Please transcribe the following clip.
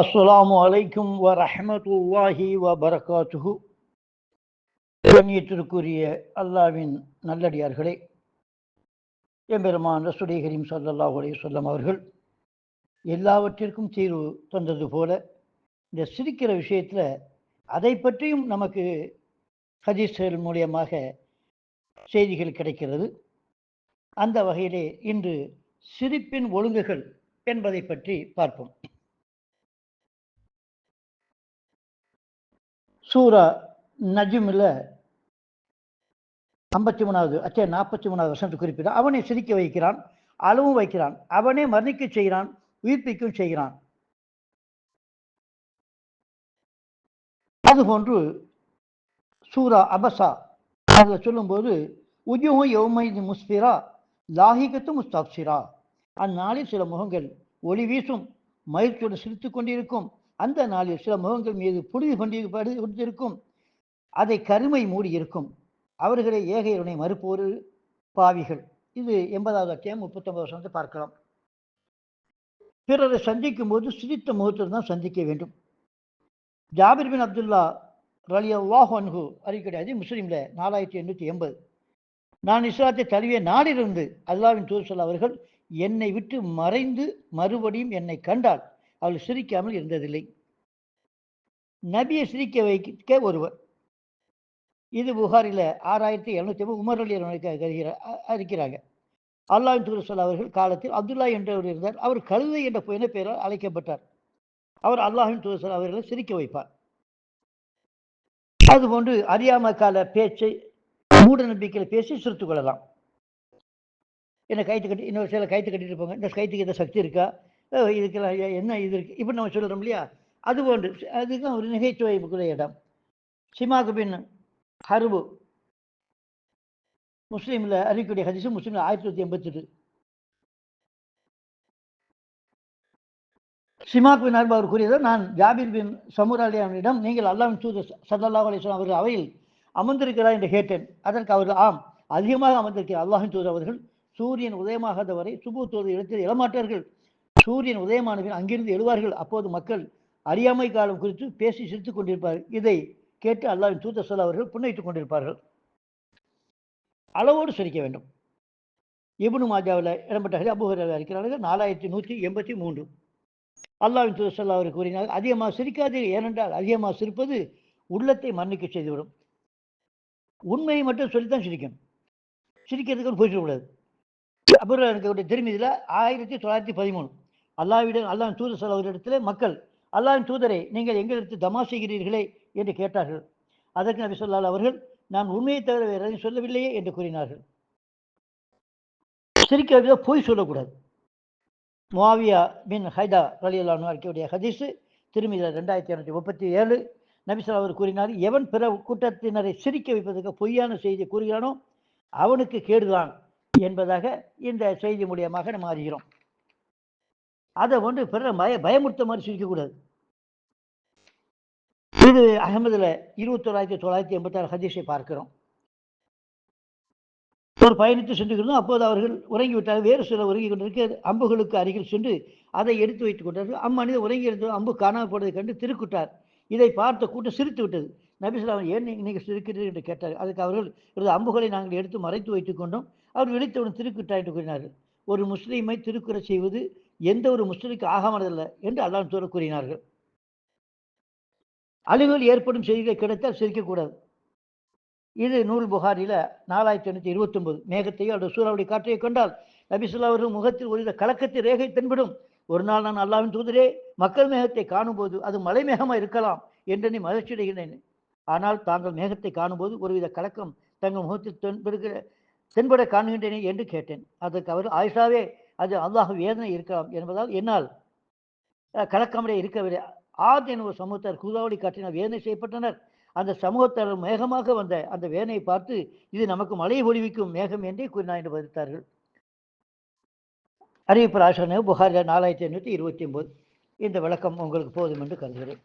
அஸ்ஸலாமு அலைக்கும் வ ரஹமத்துல்லாஹி வ பரகாத்துஹு கண்ணியத்திற்குரிய அல்லாவின் நல்லடியார்களே எம்பெருமான் ரசுடைய கரீம் ஸல்லல்லாஹு அலைஹி சொல்லம் அவர்கள் எல்லாவற்றிற்கும் தீர்வு தந்தது போல இந்த சிரிக்கிற விஷயத்தில் அதை பற்றியும் நமக்கு ஹதீஸ்கள் மூலியமாக செய்திகள் கிடைக்கிறது. அந்த வகையிலே இன்று சிரிப்பின் ஒழுங்குகள் என்பதை பற்றி பார்ப்போம். சூரா நஜிமில் ஐம்பத்தி மூணாவது அச்சே நாற்பத்தி மூணாவது வருஷத்து குறிப்பிட அவனை சிரிக்க வைக்கிறான் அளவும் வைக்கிறான் அவனே மரணிக்க செய்கிறான் உயிர்ப்பிக்கும் செய்கிறான். அதுபோன்று சூரா அபசா அதில் சொல்லும்போது உஜுகும் யௌமைது முஸ்பிரா லாஹிகத்து முஸ்தாப்சிரா. அந்நாளில் சில முகங்கள் ஒளி வீசும் மகிழ்ச்சியோடு சிரித்து கொண்டிருக்கும் அந்த நாளில் சில முகங்கள் மீது புழுதி கொண்டிருப்பது கொண்டிருக்கும். அதை கருமை மூடி இருக்கும். அவர்களே ஏகையருனை மறுப்போரு பாவிகள். இது எண்பதாவது அத்தியம் முப்பத்தொன்பது வருஷத்தை பார்க்கலாம். பிறரை சந்திக்கும் போது சிரித்த முகத்தில் தான் சந்திக்க வேண்டும். ஜாபிர் பின் அப்துல்லா ரலி அல்லாஹ் அன்ஹு அறிக்கையாது முஸ்லீமில் நாலாயிரத்தி எண்ணூற்றி எண்பது. நான் இஸ்லாத்தை தழுவிய நாளிலிருந்து அல்லாவின் தூசல் அவர்கள் என்னை விட்டு மறைந்து மறுபடியும் என்னை கண்டால் அவள் சிரிக்காமல் இருந்ததில்லை. நபியை சிரிக்க வைக்க ஒருவர். இது புகாரில் ஆறாயிரத்தி எழுநூத்தி ஐம்பது உமர் அலி அறிக்கிறாங்க. அல்லாஹின் துருசல் அவர்கள் காலத்தில் அப்துல்லா என்றவர் இருந்தார். அவர் கழுதை என்ற புயன பெயரால் அழைக்கப்பட்டார். அவர் அல்லாஹின் துருசல் அவர்களை சிரிக்க வைப்பார். அதுபோன்று அறியாம கால பேச்சை மூட நம்பிக்கையில் பேசி சிரித்து கொள்ளலாம். என்ன கைத்து கட்டி இன்னொரு சில கைத்து கட்டிட்டு இருப்பாங்க இந்த கைத்துக்கு எந்த சக்தி இருக்கா? இதுக்கெல்லாம் என்ன இது இருக்கு? இப்படி நம்ம சொல்கிறோம் இல்லையா? அது போன்று. அதுக்கும் ஒரு நகைச்சுவைக்குரிய இடம். சிமாக்கு பின் ஹருபு. முஸ்லீமில் அறிவிக்கூடிய ஹதிசு முஸ்லீமில் ஆயிரத்தி தொள்ளாயிரத்தி எண்பத்தெட்டு. சிமாக் பின் அர்பு அவர் கூறியது நான் ஜாபீர் பின் சமுராலியானிடம் நீங்கள் அல்லாவின் தூது சல்லல்லா அலிஸ்லாம் அவர்கள் அவையில் அமர்ந்திருக்கிறார் என்று கேட்டேன். அதற்கு அவர் ஆம் அதிகமாக அமர்ந்திருக்கிறார். அல்லாஹின் தூது அவர்கள் சூரியன் உதயமாகாத வரை சுபு தோது இடத்தில் எழமாட்டார்கள் சூரியன் உதயமானவர்கள் அங்கிருந்து எழுவார்கள். அப்போது மக்கள் அறியாமை காலம் குறித்து பேசி சிரித்துக் கொண்டிருப்பார்கள் இதை கேட்டு அல்லாவின் தூத்த சொல் அவர்கள் புன்னைத்துக் கொண்டிருப்பார்கள். அளவோடு சிரிக்க வேண்டும். இபுனு மாஜாவில் இடம்பெற்ற அபுஹர் இருக்கிறார்கள். நாலாயிரத்தி நூற்றி எண்பத்தி மூன்று. அல்லாவின் தூத சொல் அவர் கூறினார் அதிகமாக சிரிக்காதீர்கள் ஏனென்றால் அதிகமாக சிரிப்பது உள்ளத்தை மன்னிக்க செய்துவிடும். உண்மையை மட்டும் சொல்லித்தான் சிரிக்கணும். சிரிக்கிறதுக்கு போயிடக்கூடாது அப்புறம் எனக்கு திரும்பியதில் ஆயிரத்தி தொள்ளாயிரத்தி பதிமூணு. அல்லாவிடம் அல்லாஹ் தூத சொல் அவரிடத்தில் மக்கள் அல்லாஹின் தூதரை நீங்கள் எங்களிடத்து தமா செய்கிறீர்களே? என்று கேட்டார்கள். அதற்கு நபி சொல்லால் அவர்கள் நான் உண்மையை தவிர வேறு எதையும் சொல்லவில்லையே? என்று கூறினார்கள். சிரிக்க பொய் சொல்லக்கூடாது. முவாவியா பின் ஹைதா ரலியல்லானு அறிக்கையுடைய ஹதீஸு திரும்பியில் ரெண்டாயிரத்தி இரநூத்தி முப்பத்தி ஏழு நபிசல் அவர் கூறினார் எவன் பிற கூட்டத்தினரை சிரிக்க வைப்பதற்கு பொய்யான செய்தி கூறுகிறானோ அவனுக்கு கேடுதான் என்பதாக இந்த செய்தி மூலியமாக நம்ம அறிகிறோம். அதை ஒன்று பிறர் பய பயமுறுத்த மாதிரி சிரிக்கக்கூடாது இது அகமதில் இருபத்தி தொள்ளாயிரத்தி தொள்ளாயிரத்தி எண்பத்தாறு ஹதீஷை பார்க்கிறோம். ஒரு பயணித்து சென்றுகிறோம் அப்போது அவர்கள் உறங்கி விட்டார்கள். வேறு சில உறங்கி கொண்டிருக்க அம்புகளுக்கு அருகில் சென்று அதை எடுத்து வைத்துக் கொண்டார்கள். அம்மனிதர் உறங்கி இருந்த அம்பு காணாமல் போனதை கண்டு திருக்குட்டார். இதை பார்த்த கூட்டம் சிரித்து விட்டது. நபிசுலாம் ஏன் நீங்கள் சிரிக்கிறீர்கள்? என்று கேட்டார் அதுக்கு அவர்கள் இருந்த அம்புகளை நாங்கள் எடுத்து மறைத்து வைத்துக் கொண்டோம். அவர் விழித்தவுடன் திருக்குட்டார் என்று கூறினார்கள். ஒரு முஸ்லீமை திருக்குறை செய்வது எந்த ஒரு முஸ்லிமுக்கு ஆகாமதல்ல என்று அல்லாஹ் தூர கூறினார்கள். அழுகல் ஏற்படும் செய்திகள் கிடைத்தால் சிரிக்கக்கூடாது. இது நூல் புகாரில் நாலாயிரத்தி எண்ணூற்றி இருபத்தொன்பது மேகத்தையோ அல்லது சூறாவளி காற்றையோ கொண்டால் நபிசுல்லா அவர்கள் முகத்தில் ஒரு கலக்கத்தை ரேகை தென்படும். ஒரு நாள் நான் அல்லாவின் தூதரே மக்கள் மேகத்தை காணும்போது அது மலை மேகமாக இருக்கலாம் என்று நீ மகிழ்ச்சியடைகிறேன் ஆனால் தாங்கள் மேகத்தை காணும்போது ஒருவித கலக்கம் தங்கள் முகத்தில் தென்படுகிற தென்பட காணுகின்றேனே என்று கேட்டேன். அதற்கு அவர் ஆயிஷாவே அது அல்லாஹ் வேதனை இருக்கலாம் என்பதால் என்னால் கலக்கமடைய இருக்கவில்லை. ஆத் என சமூகத்தார் கூதாவளி காட்டினால் வேதனை செய்யப்பட்டனர். அந்த சமூகத்தார் மேகமாக வந்த அந்த வேதனையை பார்த்து இது நமக்கு மழை ஒளிவிக்கும் மேகம் என்றே கூறினார் என்று பதித்தார்கள். அறிவிப்பு ராசனு புகாரில் நாலாயிரத்தி எண்ணூற்றி இருபத்தி ஒம்பது இந்த விளக்கம் உங்களுக்கு போதும் என்று கருதுகிறேன்.